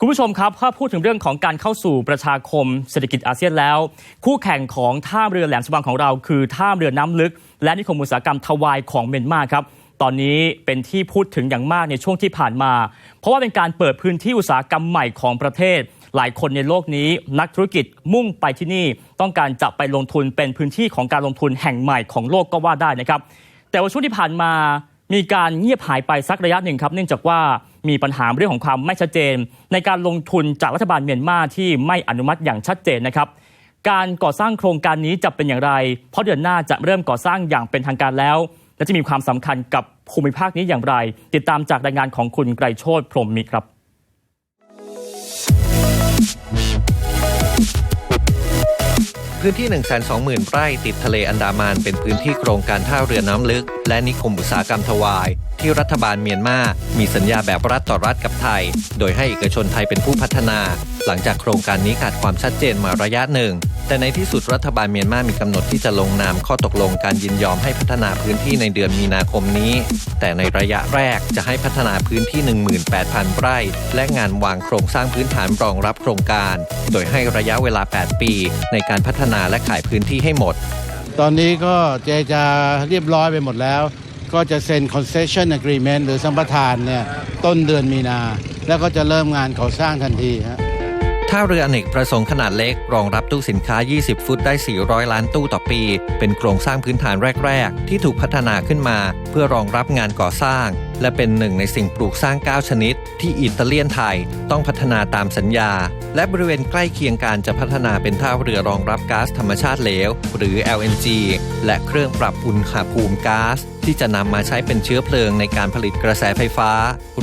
คุณผู้ชมครับถ้าพูดถึงเรื่องของการเข้าสู่ประชาคมเศรษฐกิจอาเซียนแล้ว คู่แข่งของท่าเรือแหลมฉบังของเราคือท่าเรือน้ำลึก และนิคมอุตสาหกรรมทวายของเมียนมาครับตอนนี้เป็นที่พูดถึงอย่างมากในช่วงที่ผ่านมา เพราะว่าเป็นการเปิดพื้นที่อุตสาหกรรมใหม่ของประเทศ หลายคนในโลกนี้นักธุรกิจมุ่งไปที่นี่ ต้องการจะไปลงทุนเป็นพื้นที่ของการลงทุนแห่งใหม่ของโลกก็ว่าได้นะครับแต่ว่าช่วงที่ผ่านมา มีการเงียบหายไปสักระยะหนึ่งครับ เนื่องจากว่ามีปัญหาเรื่องของความไม่ชัดเจน ในการลงทุนจากรัฐบาลเมียนมาที่ไม่อนุมัติอย่างชัดเจนนะครับ การก่อสร้างโครงการนี้จะเป็นอย่างไร เพราะเดือนหน้าจะเริ่มก่อสร้างอย่างเป็นทางการแล้ว และจะมีความสำคัญกับภูมิภาคนี้อย่างไร ติดตามจากรายงานของคุณไกรโชตพรหมมิครับ พื้นที่ 120,000 ไร่ติดทะเลอันดามันเป็นพื้นที่โครงการท่าเรือน้ำลึก และนิคมอุตสาหกรรมทวาย ที่รัฐบาลเมียนมามีสัญญาแบบรัฐต่อรัฐกับไทย โดยให้เอกชนไทยเป็นผู้พัฒนา หลังจากโครงการนี้ขาดความชัดเจนมาระยะหนึ่ง แต่ในที่สุดรัฐบาลเมียนมามีกำหนดที่จะลงนามข้อตกลงการยินยอมให้พัฒนาพื้นที่ในเดือนมีนาคมนี้ แต่ในระยะแรกจะให้พัฒนาพื้นที่ 18,000 ไร่ และงานวางโครงสร้างพื้นฐานรองรับโครงการ โดยให้ระยะเวลา 8 ปี ในการพัฒนาและขายพื้นที่ให้หมด ตอนนี้ก็เจจาเรียบร้อยไปหมดแล้ว ก็จะเซ็น concession agreement หรือสัมปทานเนี่ยต้นเดือนมีนา แล้วก็จะเริ่มงานก่อสร้างทันทีฮะ ท่าเรืออเนกประสงค์ขนาดเล็ก รองรับตู้สินค้า 20 ฟุตได้ 400 ล้านตู้ต่อปี เป็นโครงสร้างพื้นฐานแรก ๆ ที่ถูกพัฒนาขึ้นมา เพื่อรองรับงานก่อสร้าง และเป็นหนึ่งในสิ่งปลูกสร้าง 9 ชนิด ที่อิตาเลียนไทยต้องพัฒนาตามสัญญา และบริเวณใกล้เคียงกันจะพัฒนาเป็นท่าเรือรองรับก๊าซธรรมชาติเหลว หรือ LNG และเครื่องปรับอุณหภูมิก๊าซที่จะนำมาใช้เป็นเชื้อเพลิงในการผลิตกระแสไฟฟ้า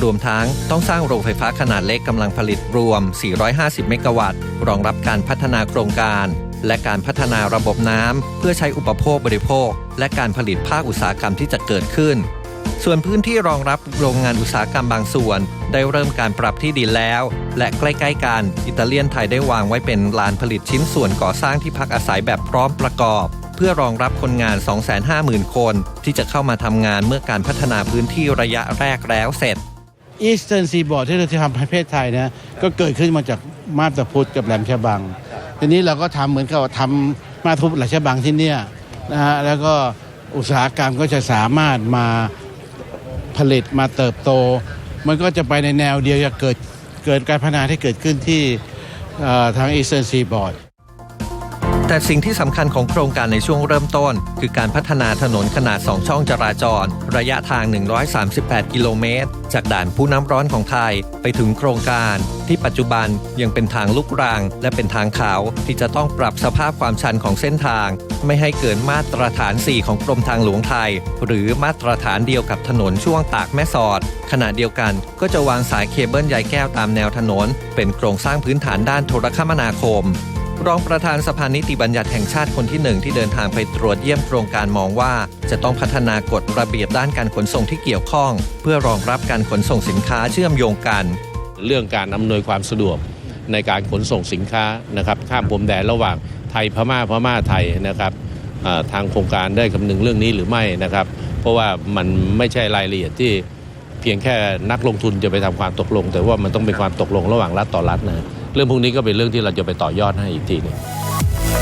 รวมทั้งต้องสร้างโรงไฟฟ้าขนาดเล็กกำลังผลิตรวม 450 เมกะวัตต์ รองรับการพัฒนาโครงการ และการพัฒนาระบบน้ำเพื่อใช้อุปโภคบริโภค และการผลิตภาคอุตสาหกรรมที่จะเกิดขึ้น ส่วนพื้นที่รองรับโรงงานอุตสาหกรรมบางส่วน ได้เริ่มการปรับที่ดินแล้ว และใกล้ๆกันอิตาเลียนไทยได้วางไว้เป็นลานผลิตชิ้นส่วนก่อสร้างที่พักอาศัยแบบพร้อมประกอบ เพื่อรองรับคนงาน 250,000 คน ที่จะเข้ามาทำงานเมื่อการพัฒนาพื้นที่ระยะแรกแล้วเสร็จ Eastern Seaboard ที่เราจะทำประเทศไทยนะก็เกิดขึ้นมาจากมาบตาพุธกับแหลมฉบัง ทีนี้เราก็ทำเหมือนกับว่าทำมาบตาพุธแหลมฉบังที่เนี่ยนะฮะแล้วก็อุตสาหกรรมก็จะสามารถมา ผลิตมาเติบโต มันก็จะไปในแนวเดียวจะเกิดเกิดการพัฒนาที่เกิดขึ้นที่ทางอีสเทิร์นซีบอร์ด แต่สิ่งที่สำคัญของโครงการในช่วงเริ่มต้น คือการพัฒนาถนนขนาด 2 ช่องจราจร ระยะทาง 138 กิโลเมตร จากด่านผู้น้ำร้อนของไทย ไปถึงโครงการ ที่ปัจจุบันยังเป็นทางลูกรังและเป็นทางขาวที่จะต้องปรับสภาพความชันของเส้นทาง ไม่ให้เกินมาตรฐาน 4 ของกรมทางหลวงไทย หรือมาตรฐานเดียวกับถนนช่วงตากแม่สอด ขณะเดียวกันก็จะวางสายเคเบิลใยแก้วตามแนวถนน เป็นโครงสร้างพื้นฐานด้านโทรคมนาคม รองประธานสภานิติบัญญัติแห่งชาติคนที่หนึ่งที่เดินทางไปตรวจเยี่ยมโครงการมองว่า จะต้องพัฒนากฎระเบียบด้านการขนส่งที่เกี่ยวข้อง เพื่อรองรับการขนส่งสินค้าเชื่อมโยงกัน เรื่องการอำนวยความสะดวกในการขนส่งสินค้านะครับข้ามพรมแดนระหว่างไทยพม่าพม่าไทยนะครับทางโครงการได้คำนึงเรื่องนี้หรือไม่นะครับ เพราะว่ามันไม่ใช่รายละเอียดที่เพียงแค่นักลงทุนจะไปทำความตกลง แต่ว่ามันต้องเป็นความตกลงระหว่างรัฐต่อรัฐนะ เรื่องพวกนี้ก็เป็นเรื่องที่เราจะไปต่อยอดให้อีกทีหนึง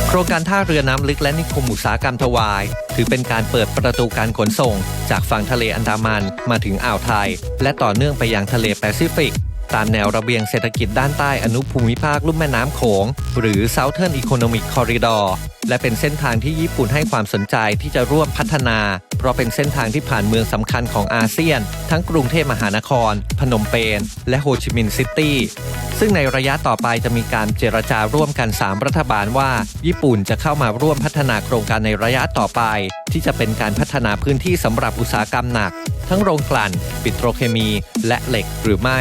โครงการท่าเรือน้ำลึกและนิคมอุตสาหกรรมทวาย ถือเป็นการเปิดประตูการขนส่ง จากฝั่งทะเลอันดามันมาถึงอ่าวไทย และต่อเนื่องไปยังทะเลแปซิฟิก ตามแนวระเบียงเศรษฐกิจด้านใต้อนุภูมิภาคลุ่มแม่น้ำโขง หรือ Southern Economic Corridor และเป็นเส้นทางที่ญี่ปุ่นให้ความสนใจที่จะร่วมพัฒนา ราะเป็นเส้นทางที่ผ่านเมืองสำคัญของอาเซียน ทั้งกรุงเทพมหานคร พนมเปญและโฮจิมินห์ซิตี้ ซึ่งในระยะต่อไปจะมีการเจรจาร่วมกัน 3 รัฐบาลว่า ญี่ปุ่นจะเข้ามาร่วมพัฒนาโครงการในระยะต่อไป ที่จะเป็นการพัฒนาพื้นที่สำหรับอุตสาหกรรมหนัก ทั้งโรงกลั่น ปิโตรเคมี และเหล็กหรือไม่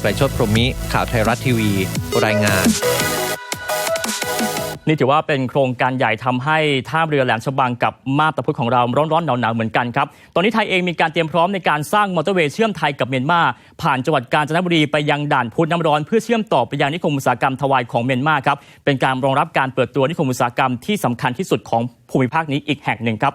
ไกรชดพรหมิข่าวไทยรัฐทีวี รายงาน นี่ถือว่าเป็นโครงการใหญ่ทำให้ท่าเรือแหลมฉบังกับมาตาพุธของเราร้อนๆหนาวๆเหมือนกันครับ ตอนนี้ไทยเองมีการเตรียมพร้อมในการสร้างมอเตอร์เวย์เชื่อมไทยกับเมียนมาผ่านจังหวัดกาญจนบุรีไปยังด่านพุธน้ำร้อนเพื่อเชื่อมต่อไปยังนิคมอุตสาหกรรมทวายของเมียนมาครับเป็นการรองรับการเปิดตัวนิคมอุตสาหกรรมที่สำคัญที่สุดของภูมิภาคนี้อีกแห่งหนึ่งครับ